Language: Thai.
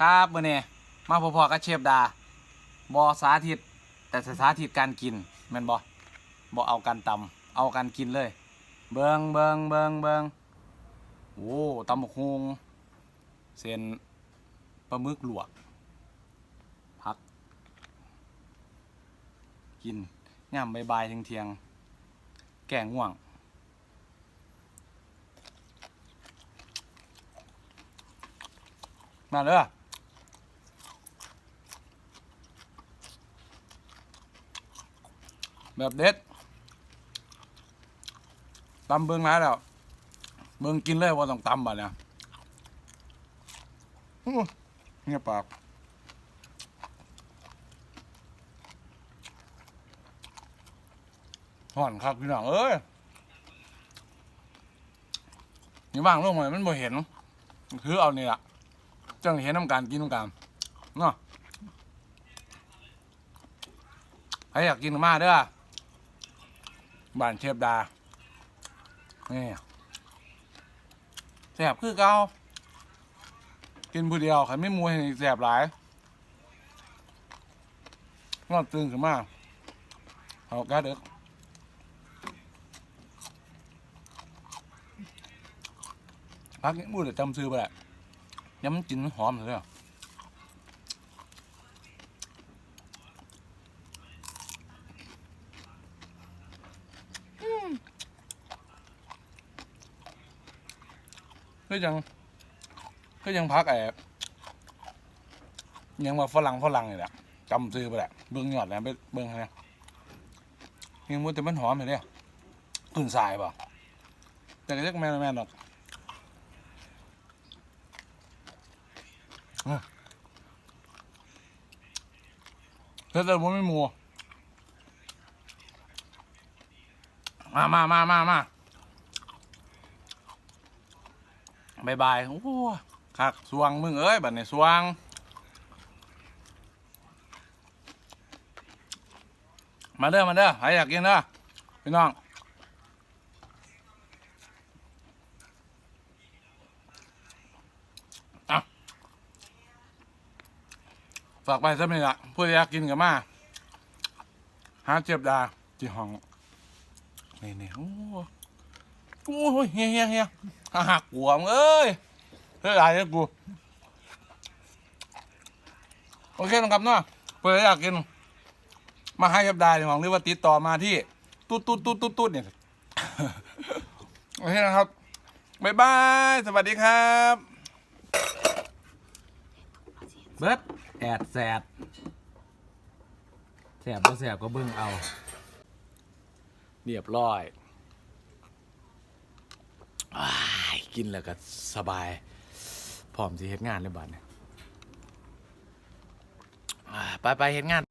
ครับมื่อนี้มาพอๆกับเชฟดาบอสาธิต แต่สาธิตการกินแม่นบอบอเอาการตำเอาการกินเลย เบิงเบิงเบิงเบิงโอ้ตำบักฮุงเส้นปลาหมึกลวกพัก กินย่ำบายๆเทียงแก่ง่วงมาเลยอะ แบบเด็ดตำเบิ้งมาแล้วเบิ้งกินเลยว่าต้องตำบ่เนี่ยเงียบปากห่อนครับพี่น้องเอ้ยนี่ว่างลงมามันบ่เห็น คือเอานี่ล่ะจังเห็นน้ำการกินน้ำการเนาะใครอยากกินก็มาเด้อ บ้านเชฟดานี่แสบคือเก่ากินผู้เดียวใครไม่มวยแสบหลายนอนตื่นขึ้นมาเอากาเด็กพักนี้มูดจำซื้อไปแหละยำมันกินมันหอมเลยอะ ก็ยังก็ยังพักไอ้ยังมาฝรั่งฝรั่งนี่แหละจำซื้อไปแหละเบิ้งยอดแล้วไปเบิ้งนะไรยังมูแต่มันหอมเลยเนี่ยขึ้นสายเปล่ะแต่เรียกแม่นแม่นหรอกเธอแต่ว่าไม่มัวมามามามามา บายบายโอ้โหคักสวงมึงเอ้ยบัดนี้สวงมาเด้อมาเด้อใครอยากกินเด้อพี่น้องฝากไปสักนิดละผู้อยากกินกับมาหาเจ็บดาที่ห้องนี่นี่โอ้โหเฮียเฮียเฮีย หักหัวมึงเอ้ยเฮ้ยอะไรเนี่ยกู โอเคนะครับเนาะเพื่ออยากกิน มาให้เจ็บดาที่ห้องหรือว่าติดต่อมาที่ตุ๊ดตุ๊ดตุ๊ดตุ๊ดตุ๊ดเนี่ยโอเคนะครับบ๊ายบาย สวัสดีครับ เบิดแอดแสดแสบก็แสบก็เบิ่งเอา เรียบร้อยอ้าย กินแล้วก็สบายพร้อมสิเฮ็ดงานเลยบัดเนี่ยไปไปเฮ็ดงาน